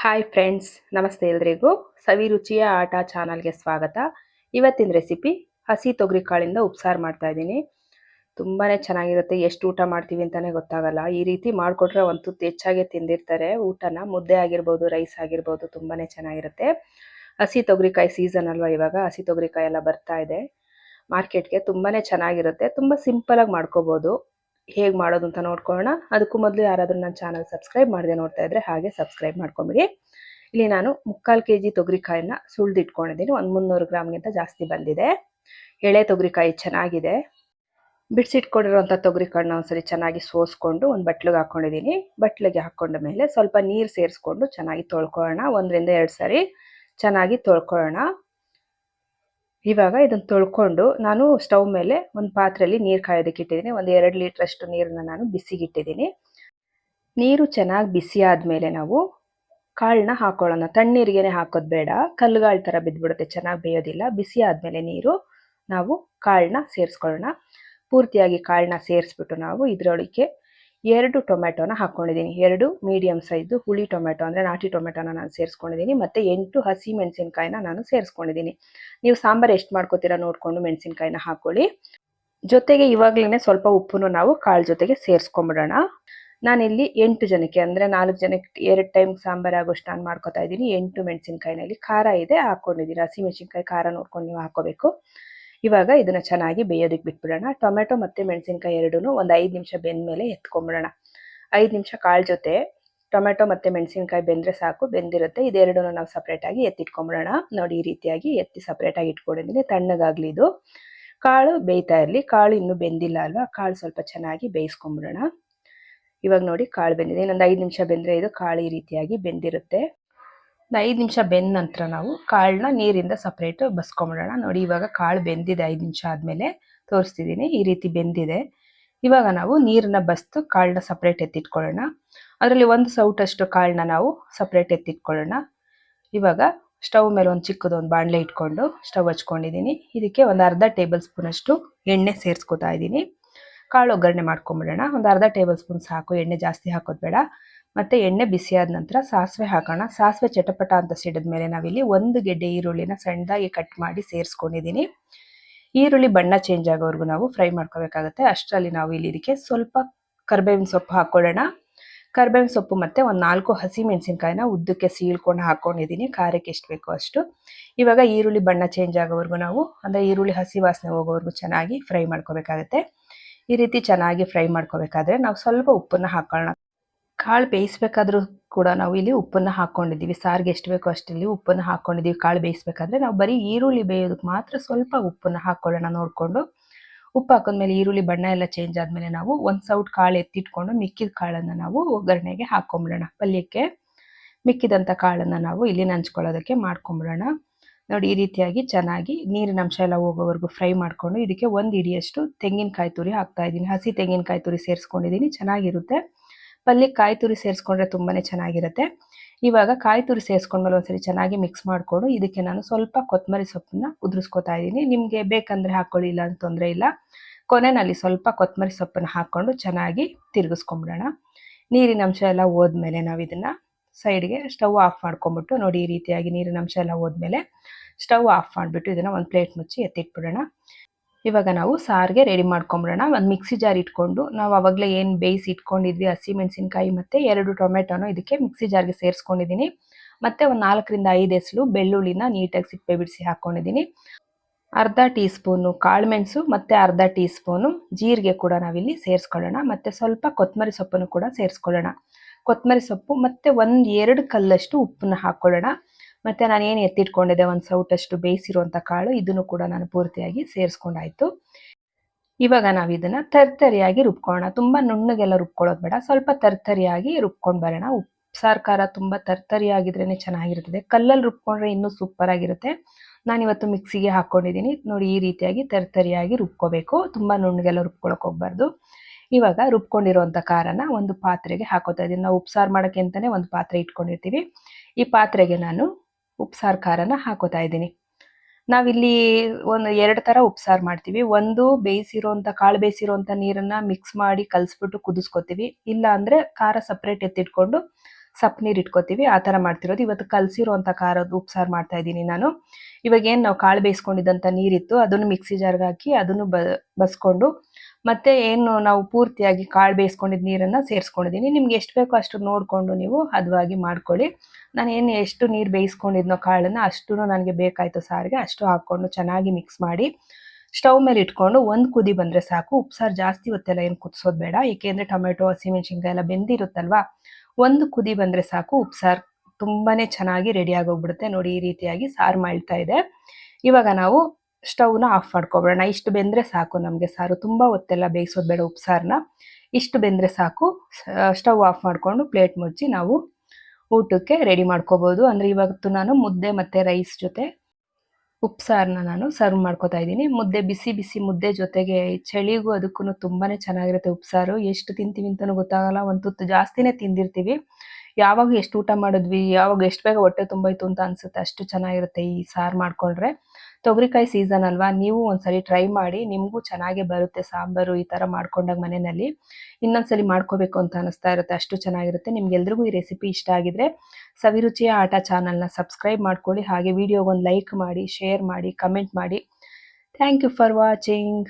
Hi friends ನಮಸ್ತೆ ಎಲ್ರಿಗೂ ಸವಿರುಚಿಯ ಆಟ ಚಾನಲ್ಗೆ ಸ್ವಾಗತ. ಇವತ್ತಿನ ರೆಸಿಪಿ ಹಸಿ ತೊಗರಿಕಾಳಿಂದ ಉಪ್ಸಾರು ಮಾಡ್ತಾ ಇದ್ದೀನಿ. ತುಂಬಾ ಚೆನ್ನಾಗಿರುತ್ತೆ, ಎಷ್ಟು ಊಟ ಮಾಡ್ತೀವಿ ಅಂತಲೇ ಗೊತ್ತಾಗಲ್ಲ. ಈ ರೀತಿ ಮಾಡಿಕೊಟ್ರೆ ಒಂದು ಹೆಚ್ಚಾಗೆ ತಿಂದಿರ್ತಾರೆ. ಊಟನ ಮುದ್ದೆ ಆಗಿರ್ಬೋದು ರೈಸ್ ಆಗಿರ್ಬೋದು ತುಂಬಾ ಚೆನ್ನಾಗಿರುತ್ತೆ. ಹಸಿ ತೊಗರಿಕಾಯಿ ಸೀಸನ್ ಅಲ್ವಾ ಇವಾಗ, ಹಸಿ ತೊಗರಿಕಾಯಿ ಎಲ್ಲ ಬರ್ತಾ ಇದೆ. ಮಾರ್ಕೆಟ್ಗೆ ತುಂಬಾ ಚೆನ್ನಾಗಿರುತ್ತೆ. ತುಂಬ ಸಿಂಪಲಾಗಿ ಮಾಡ್ಕೋಬೋದು. ಹೇಗೆ ಮಾಡೋದು ಅಂತ ನೋಡ್ಕೊಳ್ಳೋಣ. ಅದಕ್ಕೂ ಮೊದಲು ಯಾರಾದರೂ ನನ್ನ ಚಾನಲ್ ಸಬ್ಸ್ಕ್ರೈಬ್ ಮಾಡಿದೆ ನೋಡ್ತಾ ಇದ್ರೆ ಹಾಗೆ ಸಬ್ಸ್ಕ್ರೈಬ್ ಮಾಡ್ಕೊಂಬಿಡಿ. ಇಲ್ಲಿ ನಾನು ಮುಕ್ಕಾಲು ಕೆ ಜಿ ತೊಗರಿಕಾಯನ್ನ ಸುಳ್ದಿಟ್ಕೊಂಡಿದ್ದೀನಿ. ಒಂದು ಮುನ್ನೂರು ಗ್ರಾಮ್ಗಿಂತ ಜಾಸ್ತಿ ಬಂದಿದೆ. ಎಳೆ ತೊಗರಿಕಾಯಿ ಚೆನ್ನಾಗಿದೆ. ಬಿಡಿಸಿಟ್ಕೊಂಡಿರೋಂಥ ತೊಗರಿಕಾಳನ್ನ ಒಂದ್ಸರಿ ಚೆನ್ನಾಗಿ ಸೋಸ್ಕೊಂಡು ಒಂದು ಬಟ್ಲಿಗೆ ಹಾಕ್ಕೊಂಡಿದ್ದೀನಿ ಬಟ್ಲಿಗೆ ಹಾಕ್ಕೊಂಡ ಮೇಲೆ ಸ್ವಲ್ಪ ನೀರು ಸೇರಿಸ್ಕೊಂಡು ಚೆನ್ನಾಗಿ ತೊಳ್ಕೊಳ್ಳೋಣ. ಒಂದರಿಂದ ಎರಡು ಸಾರಿ ಚೆನ್ನಾಗಿ ತೊಳ್ಕೊಳ್ಳೋಣ. ಇವಾಗ ಇದನ್ನು ತೊಳ್ಕೊಂಡು ನಾನು ಸ್ಟವ್ ಮೇಲೆ ಒಂದು ಪಾತ್ರೆಯಲ್ಲಿ ನೀರು ಕಾಯೋದಕ್ಕೆ ಇಟ್ಟಿದ್ದೀನಿ. ಒಂದು ಎರಡು ಲೀಟ್ರಷ್ಟು ನೀರನ್ನ ನಾನು ಬಿಸಿಗಿಟ್ಟಿದ್ದೀನಿ. ನೀರು ಚೆನ್ನಾಗಿ ಬಿಸಿ ಆದಮೇಲೆ ನಾವು ಕಾಳನ್ನ ಹಾಕೊಳ್ಳೋಣ. ತಣ್ಣೀರಿಗೆನೆ ಹಾಕೋದು ಬೇಡ. ಕಲ್ಲುಗಾಳು ಥರ ಬಿದ್ದುಬಿಡುತ್ತೆ ಚೆನ್ನಾಗಿ ಬೇಯೋದಿಲ್ಲ. ಬಿಸಿ ಆದಮೇಲೆ ನೀರು ನಾವು ಕಾಳನ್ನ ಸೇರಿಸ್ಕೊಳ್ಳೋಣ. ಪೂರ್ತಿಯಾಗಿ ಕಾಳನ್ನ ಸೇರಿಸ್ಬಿಟ್ಟು ನಾವು ಇದರೊಳಗೆ ಎರಡು ಟೊಮೆಟೊನ ಹಾಕ್ಕೊಂಡಿದ್ದೀನಿ ಎರಡು ಮೀಡಿಯಮ್ ಸೈಜು ಹುಳಿ ಟೊಮೆಟೊ ಅಂದರೆ ನಾಟಿ ಟೊಮೆಟೊನ ನಾನು ಸೇರಿಸ್ಕೊಂಡಿದ್ದೀನಿ ಮತ್ತು ಎಂಟು ಹಸಿ ಮೆಣಸಿನ್ಕಾಯಿನ ನಾನು ಸೇರಿಸ್ಕೊಂಡಿದ್ದೀನಿ. ನೀವು ಸಾಂಬಾರು ಎಷ್ಟು ಮಾಡ್ಕೋತೀರಾ ನೋಡಿಕೊಂಡು ಮೆಣಸಿನ್ಕಾಯಿನ ಹಾಕ್ಕೊಳ್ಳಿ ಜೊತೆಗೆ ಇವಾಗಲೇ ಸ್ವಲ್ಪ ಉಪ್ಪನ್ನು ನಾವು ಕಾಳು ಜೊತೆಗೆ ಸೇರಿಸ್ಕೊಂಬಿಡೋಣ. ನಾನಿಲ್ಲಿ ಎಂಟು ಜನಕ್ಕೆ ಅಂದರೆ ನಾಲ್ಕು ಜನಕ್ಕೆ ಎರಡು ಟೈಮ್ ಸಾಂಬಾರು ಆಗೋಷ್ಟು ನಾನು ಮಾಡ್ಕೋತಾ ಇದ್ದೀನಿ. ಎಂಟು ಮೆಣಸಿನ್ಕಾಯಿನಲ್ಲಿ ಖಾರ ಇದೆ ಹಾಕ್ಕೊಂಡಿದ್ದೀನಿ ಹಸಿ ಮೆಣಸಿನ್ಕಾಯಿ ಖಾರ ನೋಡ್ಕೊಂಡು ನೀವು ಹಾಕೋಬೇಕು. ಇವಾಗ ಇದನ್ನ ಚೆನ್ನಾಗಿ ಬೇಯೋದಕ್ಕೆ ಬಿಟ್ಬಿಡೋಣ. ಟೊಮೆಟೊ ಮತ್ತು ಮೆಣಸಿನ್ಕಾಯಿ ಎರಡೂ ಒಂದು ಐದು ನಿಮಿಷ ಬೆಂದ ಮೇಲೆ ಎತ್ಕೊಂಬಿಡೋಣ. ಐದು ನಿಮಿಷ ಕಾಳು ಜೊತೆ ಟೊಮೆಟೊ ಮತ್ತು ಮೆಣಸಿನ್ಕಾಯಿ ಬೆಂದರೆ ಸಾಕು, ಬೆಂದಿರುತ್ತೆ. ಇದೆರಡೂ ನಾವು ಸಪ್ರೇಟಾಗಿ ಎತ್ತಿಟ್ಕೊಂಬಿಡೋಣ. ನೋಡಿ ಈ ರೀತಿಯಾಗಿ ಎತ್ತಿ ಸಪ್ರೇಟಾಗಿ ಇಟ್ಕೊಂಡಿದ್ದೀನಿ. ತಣ್ಣಗಾಗಲಿ ಇದು. ಕಾಳು ಬೇಯ್ತಾ ಇರಲಿ. ಕಾಳು ಇನ್ನೂ ಬೆಂದಿಲ್ಲ ಅಲ್ವಾ? ಕಾಳು ಸ್ವಲ್ಪ ಚೆನ್ನಾಗಿ ಬೇಯಿಸ್ಕೊಂಬಿಡೋಣ. ಇವಾಗ ನೋಡಿ ಕಾಳು ಬೆಂದಿದೆ. ಇನ್ನೊಂದು ಐದು ನಿಮಿಷ ಬೆಂದರೆ ಇದು ಕಾಳು ಈ ರೀತಿಯಾಗಿ ಬೆಂದಿರುತ್ತೆ. ಐದು ನಿಮಿಷ ಬೆಂದ ನಂತರ ನಾವು ಕಾಳನ್ನ ನೀರಿಂದ ಸಪ್ರೇಟು ಬಸ್ಕೊಂಬಿಡೋಣ. ನೋಡಿ, ಇವಾಗ ಕಾಳು ಬೆಂದಿದೆ ಐದು ನಿಮಿಷ ಆದಮೇಲೆ ತೋರಿಸ್ತಿದ್ದೀನಿ, ಈ ರೀತಿ ಬೆಂದಿದೆ. ಇವಾಗ ನಾವು ನೀರನ್ನ ಬಸ್ತು ಕಾಳನ್ನ ಸಪ್ರೇಟ್ ಎತ್ತಿಟ್ಕೊಳ್ಳೋಣ. ಅದರಲ್ಲಿ ಒಂದು ಸೌಟಷ್ಟು ಕಾಳನ್ನ ನಾವು ಸಪ್ರೇಟ್ ಎತ್ತಿಟ್ಕೊಳ್ಳೋಣ. ಇವಾಗ ಸ್ಟವ್ ಮೇಲೆ ಒಂದು ಚಿಕ್ಕದೊಂದು ಬಾಣಲೆ ಇಟ್ಕೊಂಡು ಸ್ಟವ್ ಹಚ್ಕೊಂಡಿದ್ದೀನಿ. ಇದಕ್ಕೆ ಒಂದು ಅರ್ಧ ಟೇಬಲ್ ಸ್ಪೂನಷ್ಟು ಎಣ್ಣೆ ಸೇರಿಸ್ಕೊತಾ ಇದ್ದೀನಿ. ಕಾಳು ಒಗ್ಗರಣೆ ಮಾಡ್ಕೊಂಬಿಡೋಣ. ಒಂದು ಅರ್ಧ ಟೇಬಲ್ ಸ್ಪೂನ್ ಸಾಕು. ಎಣ್ಣೆ ಜಾಸ್ತಿ ಹಾಕೋದು ಬೇಡ. ಮತ್ತು ಎಣ್ಣೆ ಬಿಸಿಯಾದ ನಂತರ ಸಾಸಿವೆ ಹಾಕೋಣ. ಸಾಸಿವೆ ಚಟಪಟ ಅಂತ ಸಿಡಿದ ಮೇಲೆ ನಾವಿಲ್ಲಿ ಒಂದು ಗೆಡ್ಡೆ ಈರುಳ್ಳಿನ ಸಣ್ಣದಾಗಿ ಕಟ್ ಮಾಡಿ ಸೇರಿಸ್ಕೊಂಡಿದ್ದೀನಿ ಈರುಳ್ಳಿ ಬಣ್ಣ ಚೇಂಜ್ ಆಗೋವರೆಗೂ ನಾವು ಫ್ರೈ ಮಾಡ್ಕೋಬೇಕಾಗತ್ತೆ. ಅಷ್ಟರಲ್ಲಿ ನಾವು ಇಲ್ಲಿ ಇದಕ್ಕೆ ಸ್ವಲ್ಪ ಕರ್ಬೇವಿನ ಸೊಪ್ಪು ಹಾಕ್ಕೊಳ್ಳೋಣ ಕರ್ಬೇವಿನ ಸೊಪ್ಪು ಮತ್ತು ಒಂದು ನಾಲ್ಕು ಹಸಿ ಮೆಣಸಿನ್ಕಾಯಿನ ಉದ್ದಕ್ಕೆ ಸೀಳ್ಕೊಂಡು ಹಾಕ್ಕೊಂಡಿದ್ದೀನಿ ಖಾರಕ್ಕೆ ಎಷ್ಟು ಬೇಕೋ ಅಷ್ಟು. ಇವಾಗ ಈರುಳ್ಳಿ ಬಣ್ಣ ಚೇಂಜ್ ಆಗೋವರೆಗೂ ನಾವು, ಅಂದರೆ ಈರುಳ್ಳಿ ಹಸಿ ವಾಸನೆ ಹೋಗೋವರೆಗೂ ಚೆನ್ನಾಗಿ ಫ್ರೈ ಮಾಡ್ಕೋಬೇಕಾಗತ್ತೆ. ಈ ರೀತಿ ಚೆನ್ನಾಗಿ ಫ್ರೈ ಮಾಡ್ಕೋಬೇಕಾದ್ರೆ ನಾವು ಸ್ವಲ್ಪ ಉಪ್ಪನ್ನು ಹಾಕೊಳ್ಳೋಣ. ಕಾಳು ಬೇಯಿಸ್ಬೇಕಾದ್ರೂ ಕೂಡ ನಾವು ಇಲ್ಲಿ ಉಪ್ಪನ್ನು ಹಾಕ್ಕೊಂಡಿದ್ದೀವಿ ಸಾರಿಗೆ ಎಷ್ಟು ಬೇಕೋ ಅಷ್ಟಲ್ಲಿ ಉಪ್ಪನ್ನು ಹಾಕ್ಕೊಂಡಿದ್ದೀವಿ ಕಾಳು ಬೇಯಿಸ್ಬೇಕಾದ್ರೆ ನಾವು ಬರೀ ಈರುಳ್ಳಿ ಬೇಯೋದಕ್ಕೆ ಮಾತ್ರ ಸ್ವಲ್ಪ ಉಪ್ಪನ್ನು ಹಾಕ್ಕೊಳ್ಳೋಣ ನೋಡಿಕೊಂಡು. ಉಪ್ಪು ಹಾಕಿದ್ಮೇಲೆ ಈರುಳ್ಳಿ, ಬಣ್ಣ ಎಲ್ಲ ಚೇಂಜ್ ಆದಮೇಲೆ ನಾವು ಒಂದು ಸೌಟ್ ಕಾಳು ಎತ್ತಿಟ್ಕೊಂಡು ಮಿಕ್ಕಿದ ಕಾಳನ್ನು ನಾವು ಒಗ್ಗರಣೆಗೆ ಹಾಕ್ಕೊಂಬಿಡೋಣ ಪಲ್ಯಕ್ಕೆ ಮಿಕ್ಕಿದಂಥ ಕಾಳನ್ನು ನಾವು ಇಲ್ಲಿ ನಂಚ್ಕೊಳ್ಳೋದಕ್ಕೆ ಮಾಡ್ಕೊಂಬಿಡೋಣ. ನೋಡಿ, ಈ ರೀತಿಯಾಗಿ ಚೆನ್ನಾಗಿ ನೀರಿನ ಅಂಶ ಎಲ್ಲ ಹೋಗೋವರೆಗೂ ಫ್ರೈ ಮಾಡಿಕೊಂಡು ಇದಕ್ಕೆ ಒಂದು ಇಡಿಯಷ್ಟು ತೆಂಗಿನಕಾಯಿ ತುರಿ ಹಾಕ್ತಾ ಇದ್ದೀನಿ. ಹಸಿ ತೆಂಗಿನಕಾಯಿ ತುರಿ ಸೇರಿಸ್ಕೊಂಡಿದ್ದೀನಿ. ಚೆನ್ನಾಗಿರುತ್ತೆ. ಪಲ್ಯಕ್ಕೆ ಕಾಯಿ ತುರಿ ಸೇರಿಸ್ಕೊಂಡ್ರೆ ತುಂಬಾ ಚೆನ್ನಾಗಿರುತ್ತೆ. ಇವಾಗ ಕಾಯಿ ತುರಿ ಸೇರಿಸ್ಕೊಂಡ್ಮೇಲೆ ಒಂದ್ಸರಿ ಚೆನ್ನಾಗಿ ಮಿಕ್ಸ್ ಮಾಡಿಕೊಂಡು ಇದಕ್ಕೆ ನಾನು ಸ್ವಲ್ಪ ಕೊತ್ತಂಬರಿ ಸೊಪ್ಪನ್ನ ಉದುರಿಸ್ಕೊತಾ ಇದ್ದೀನಿ. ನಿಮಗೆ ಬೇಕಂದರೆ ಹಾಕ್ಕೊಳ್ಳಿ ಇಲ್ಲ ಅಂತ ತೊಂದರೆ ಇಲ್ಲ. ಕೊನೆಯಲ್ಲಿ ಸ್ವಲ್ಪ ಕೊತ್ತಂಬರಿ ಸೊಪ್ಪನ್ನು ಹಾಕ್ಕೊಂಡು ಚೆನ್ನಾಗಿ ತಿರುಗಿಸ್ಕೊಂಬಿಡೋಣ. ನೀರಿನ ಅಂಶ ಎಲ್ಲ ಹೋದ್ಮೇಲೆ ನಾವು ಇದನ್ನ ಸೈಡ್ಗೆ ಸ್ಟವ್ ಆಫ್ ಮಾಡ್ಕೊಂಬಿಟ್ಟು ನೋಡಿ ಈ ರೀತಿಯಾಗಿ ನೀರಿನ ಅಂಶ ಎಲ್ಲ ಹೋದ್ಮೇಲೆ ಸ್ಟವ್ ಆಫ್ ಮಾಡಿಬಿಟ್ಟು ಇದನ್ನು ಒಂದು ಪ್ಲೇಟ್ ಮುಚ್ಚಿ ಎತ್ತಿಟ್ಬಿಡೋಣ. ಇವಾಗ ನಾವು ಸಾರಿಗೆ ರೆಡಿ ಮಾಡ್ಕೊಂಬಿಡೋಣ. ಒಂದು ಮಿಕ್ಸಿ ಜಾರ್ ಇಟ್ಕೊಂಡು, ನಾವು ಅವಾಗಲೇ ಏನು ಬೇಯಿಸಿ ಇಟ್ಕೊಂಡಿದ್ವಿ, ಹಸಿ ಮೆಣಸಿನ್ಕಾಯಿ ಮತ್ತು ಎರಡು ಟೊಮೆಟೊನು ಇದಕ್ಕೆ ಮಿಕ್ಸಿ ಜಾರ್ಗೆ ಸೇರಿಸ್ಕೊಂಡಿದ್ದೀನಿ. ಮತ್ತು ಒಂದು ನಾಲ್ಕರಿಂದ ಐದು ಎಸಳು ಬೆಳ್ಳುಳ್ಳಿನ ನೀಟಾಗಿ ಸಿಪ್ಪೆ ಬಿಡಿಸಿ ಹಾಕ್ಕೊಂಡಿದ್ದೀನಿ ಅರ್ಧ ಟೀ ಸ್ಪೂನು ಕಾಳುಮೆಣಸು ಮತ್ತು ಅರ್ಧ ಟೀ ಸ್ಪೂನು ಜೀರಿಗೆ ಕೂಡ ನಾವಿಲ್ಲಿ ಸೇರಿಸ್ಕೊಳ್ಳೋಣ. ಮತ್ತು ಸ್ವಲ್ಪ ಕೊತ್ತಂಬರಿ ಸೊಪ್ಪನ್ನು ಕೂಡ ಸೇರಿಸ್ಕೊಳ್ಳೋಣ. ಕೊತ್ತಂಬರಿ ಸೊಪ್ಪು ಮತ್ತು ಒಂದು ಎರಡು ಕಲ್ಲಷ್ಟು ಉಪ್ಪನ್ನು ಹಾಕ್ಕೊಳ್ಳೋಣ. ಮತ್ತು ನಾನು ಏನು ಎತ್ತಿಟ್ಕೊಂಡಿದ್ದೆ? ಒಂದು ಸೌಟಷ್ಟು ಬೇಯಿಸಿರುವಂಥ ಕಾಳು. ಇದನ್ನು ಕೂಡ ನಾನು ಪೂರ್ತಿಯಾಗಿ ಸೇರಿಸ್ಕೊಂಡಾಯಿತು. ಇವಾಗ ನಾವು ಇದನ್ನು ತರ್ತರಿಯಾಗಿ ರುಬ್ಕೊಳ್ಳೋಣ. ತುಂಬ ನುಣ್ಣಗೆಲ್ಲ ರುಬ್ಕೊಳ್ಳೋದು ಬೇಡ. ಸ್ವಲ್ಪ ತರ್ತರಿಯಾಗಿ ರುಬ್ಕೊಂಡು ಬರೋಣ. ಉಪ್ಸಾರು ಖಾರ ತುಂಬ ತರ್ತರಿಯಾಗಿದ್ರೇ ಚೆನ್ನಾಗಿರ್ತದೆ ಕಲ್ಲಲ್ಲಿ ರುಬ್ಕೊಂಡ್ರೆ ಇನ್ನೂ ಸೂಪರ್ ಆಗಿರುತ್ತೆ. ನಾನಿವತ್ತು ಮಿಕ್ಸಿಗೆ ಹಾಕ್ಕೊಂಡಿದ್ದೀನಿ ನೋಡಿ, ಈ ರೀತಿಯಾಗಿ ತರ್ತರಿಯಾಗಿ ರುಬ್ಕೋಬೇಕು. ತುಂಬ ನುಣ್ಣಗೆಲ್ಲ ರುಬ್ಕೊಳಕ್ಕೆ ಹೋಗ್ಬಾರ್ದು. ಇವಾಗ ರುಬ್ಕೊಂಡಿರುವಂಥ ಖಾರನ ಒಂದು ಪಾತ್ರೆಗೆ ಹಾಕೋತಾ ಇದ್ದೀನಿ ನಾವು ಉಪ್ಸಾರು ಮಾಡೋಕ್ಕೆ ಅಂತಲೇ ಒಂದು ಪಾತ್ರೆ ಇಟ್ಕೊಂಡಿರ್ತೀವಿ. ಈ ಪಾತ್ರೆಗೆ ನಾನು ಉಪ್ಸಾರು ಖಾರನ ಹಾಕೋತಾ ಇದ್ದೀನಿ. ನಾವಿಲ್ಲಿ ಒಂದು ಎರಡು ಥರ ಉಪ್ಸಾರು ಮಾಡ್ತೀವಿ. ಒಂದು ಬೇಯಿಸಿರೋಂಥ, ಕಾಳು ಬೇಯಿಸಿರೋಂಥ ನೀರನ್ನು ಮಿಕ್ಸ್ ಮಾಡಿ ಕಲಸ್ಬಿಟ್ಟು ಕುದಿಸ್ಕೊತೀವಿ. ಇಲ್ಲ ಅಂದರೆ ಖಾರ ಸಪ್ರೇಟ್ ಎತ್ತಿಟ್ಕೊಂಡು ಸಪ್ ನೀರು ಇಟ್ಕೋತೀವಿ. ಆ ಥರ ಮಾಡ್ತಿರೋದು. ಇವತ್ತು ಕಲಸಿರೋಂಥ ಖಾರದ ಉಪ್ಸಾರು ಮಾಡ್ತಾ ಇದ್ದೀನಿ ನಾನು. ಇವಾಗ ಏನು ನಾವು ಕಾಳು ಬೇಯಿಸ್ಕೊಂಡಿದ್ದಂಥ ನೀರಿತ್ತು, ಅದನ್ನು ಮಿಕ್ಸಿ ಜಾರ್ಗೆ ಹಾಕಿ ಅದನ್ನು ಬ, ಬಸ್ಕೊಂಡು ಮತ್ತೆ ಏನು ನಾವು ಪೂರ್ತಿಯಾಗಿ ಕಾಳು ಬೇಯಿಸ್ಕೊಂಡಿದ್ದ ನೀರನ್ನು ಸೇರಿಸ್ಕೊಂಡಿದ್ದೀನಿ. ನಿಮ್ಗೆ ಎಷ್ಟು ಬೇಕೋ ಅಷ್ಟು ನೋಡಿಕೊಂಡು ನೀವು ಹದವಾಗಿ ಮಾಡ್ಕೊಳ್ಳಿ. ನಾನು ಏನು ಎಷ್ಟು ನೀರು ಬೇಯಿಸ್ಕೊಂಡಿದ್ನೋ ಕಾಳನ್ನು ಅಷ್ಟು ನನಗೆ ಬೇಕಾಯಿತು ಸಾರಿಗೆ. ಅಷ್ಟು ಹಾಕ್ಕೊಂಡು ಚೆನ್ನಾಗಿ ಮಿಕ್ಸ್ ಮಾಡಿ ಸ್ಟವ್ ಮೇಲೆ ಇಟ್ಕೊಂಡು ಒಂದು ಕುದಿ ಬಂದರೆ ಸಾಕು. ಉಪ್ಸಾರು ಜಾಸ್ತಿ ಹೊತ್ತೆಲ್ಲ ಏನು ಕುದಿಸೋದು ಬೇಡ. ಏಕೆಂದರೆ ಟೊಮೆಟೊ, ಹಸಿಮೆಣ್ಸಿನ್ಕಾಯಿ ಎಲ್ಲ ಬೆಂದಿರುತ್ತಲ್ವಾ? ಒಂದು ಕುದಿ ಬಂದರೆ ಸಾಕು. ಉಪ್ಸಾರು ತುಂಬಾ ಚೆನ್ನಾಗಿ ರೆಡಿ ಆಗೋಗ್ಬಿಡುತ್ತೆ. ನೋಡಿ ಈ ರೀತಿಯಾಗಿ ಸಾರು ಮಾಡ್ತಾ ಇದೆ. ಇವಾಗ ನಾವು ಸ್ಟವ್ನ ಆಫ್ ಮಾಡ್ಕೊಬಿಡೋಣ. ಇಷ್ಟು ಬೆಂದರೆ ಸಾಕು ನಮಗೆ ಸಾರು. ತುಂಬ ಹೊತ್ತೆಲ್ಲ ಬೇಯಿಸೋದು ಬೇಡ ಉಪ್ಸಾರನ್ನ ಇಷ್ಟು ಬೆಂದರೆ ಸಾಕು. ಸ್ಟವ್ ಆಫ್ ಮಾಡಿಕೊಂಡು ಪ್ಲೇಟ್ ಮುಚ್ಚಿ ನಾವು ಊಟಕ್ಕೆ ರೆಡಿ ಮಾಡ್ಕೋಬೋದು. ಅಂದರೆ ಇವತ್ತು ನಾನು ಮುದ್ದೆ ಮತ್ತು ರೈಸ್ ಜೊತೆ ಉಪ್ಸಾರನ್ನ ನಾನು ಸರ್ವ್ ಮಾಡ್ಕೋತಾ ಇದ್ದೀನಿ. ಮುದ್ದೆ ಬಿಸಿ ಬಿಸಿ ಮುದ್ದೆ ಜೊತೆಗೆ ಚಳಿಗೂ ಅದಕ್ಕೂ ತುಂಬಾ ಚೆನ್ನಾಗಿರುತ್ತೆ ಉಪ್ಸಾರು ಎಷ್ಟು ತಿಂತೀವಿ ಅಂತಲೂ ಗೊತ್ತಾಗಲ್ಲ. ಒಂದು ತುತ್ತು ಜಾಸ್ತಿನೇ ತಿಂದಿರ್ತೀವಿ. ಯಾವಾಗ ಎಷ್ಟು ಊಟ ಮಾಡಿದ್ವಿ, ಯಾವಾಗ ಎಷ್ಟು ಬೇಗ ಹೊಟ್ಟೆ ತುಂಬೋಯ್ತು ಅಂತ ಅನ್ಸುತ್ತೆ. ಅಷ್ಟು ಚೆನ್ನಾಗಿರುತ್ತೆ ಈ ಸಾರು ಮಾಡ್ಕೊಂಡ್ರೆ. ತೊಗರಿಕಾಯಿ ಸೀಸನ್ ಅಲ್ವಾ, ನೀವು ಒಂದ್ಸರಿ ಟ್ರೈ ಮಾಡಿ, ನಿಮಗೂ ಚೆನ್ನಾಗೇ ಬರುತ್ತೆ ಸಾಂಬಾರು ಈ ಥರ ಮಾಡ್ಕೊಂಡಾಗ ಮನೆಯಲ್ಲಿ. ಇನ್ನೊಂದ್ಸಲಿ ಮಾಡ್ಕೋಬೇಕು ಅಂತ ಅನಿಸ್ತಾ ಇರುತ್ತೆ, ಅಷ್ಟು ಚೆನ್ನಾಗಿರುತ್ತೆ. ನಿಮ್ಗೆಲ್ರಿಗೂ ಈ ರೆಸಿಪಿ ಇಷ್ಟ ಆಗಿದ್ರೆ ಸವಿರುಚಿಯ ಆಟ ಚಾನಲ್ನ ಸಬ್ಸ್ಕ್ರೈಬ್ ಮಾಡ್ಕೊಳ್ಳಿ, ಹಾಗೆ ವಿಡಿಯೋಗೊಂದು ಲೈಕ್ ಮಾಡಿ ಶೇರ್ ಮಾಡಿ ಕಮೆಂಟ್ ಮಾಡಿ. Thank you for watching